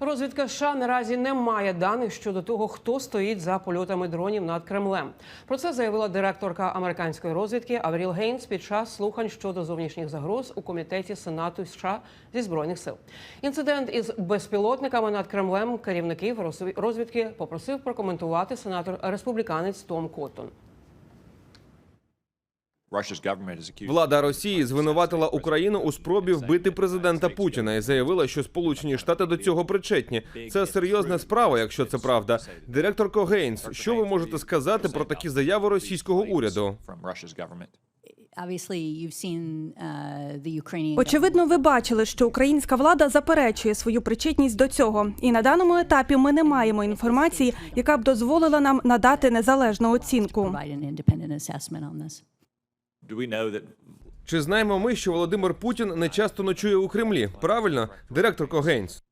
Розвідка США наразі не має даних щодо того, хто стоїть за польотами дронів над Кремлем. Про це заявила директорка американської розвідки Авріл Гейнс під час слухань щодо зовнішніх загроз у комітеті Сенату США зі збройних сил. Інцидент із безпілотниками над Кремлем керівників розві- розвідки попросив прокоментувати сенатор республіканець Том Коттон. Влада Росії звинуватила Україну у спробі вбити президента Путіна і заявила, що Сполучені Штати до цього причетні. Це серйозна справа, якщо це правда. Директор Когейнс, що ви можете сказати про такі заяви російського уряду? uh, Очевидно, ви бачили, що українська влада заперечує свою причетність до цього, і на даному етапі ми не маємо інформації, яка б дозволила нам надати незалежну оцінку. Чи знаємо ми, що Володимир Путін не часто ночує у Кремлі? Правильно, директор Когейнс.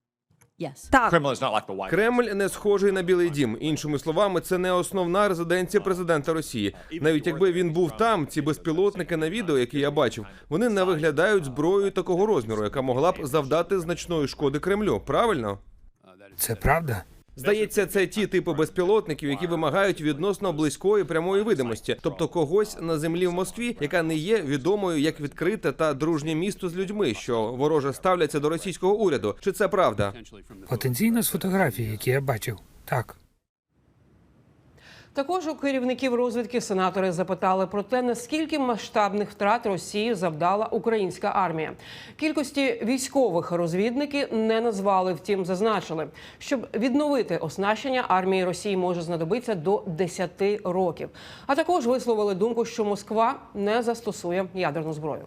Yes. Так? Кремль не схожий на Білий Дім. Іншими словами, це не основна резиденція президента Росії. Навіть якби він був там, ці безпілотники на відео, які я бачив, вони не виглядають зброєю такого розміру, яка могла б завдати значної шкоди Кремлю. Правильно? Це правда? Здається, це ті типи безпілотників, які вимагають відносно близької прямої видимості, тобто когось на землі в Москві, яка не є відомою як відкрите та дружнє місто з людьми, що вороже ставляться до російського уряду. Чи це правда? Потенційно з фотографій, які я бачив. Так. Також у керівників розвідки сенатори запитали про те, наскільки масштабних втрат Росії завдала українська армія. Кількості військових розвідники не назвали, втім зазначили, щоб відновити оснащення армії Росії може знадобитися до 10 років. А також висловили думку, що Москва не застосує ядерну зброю.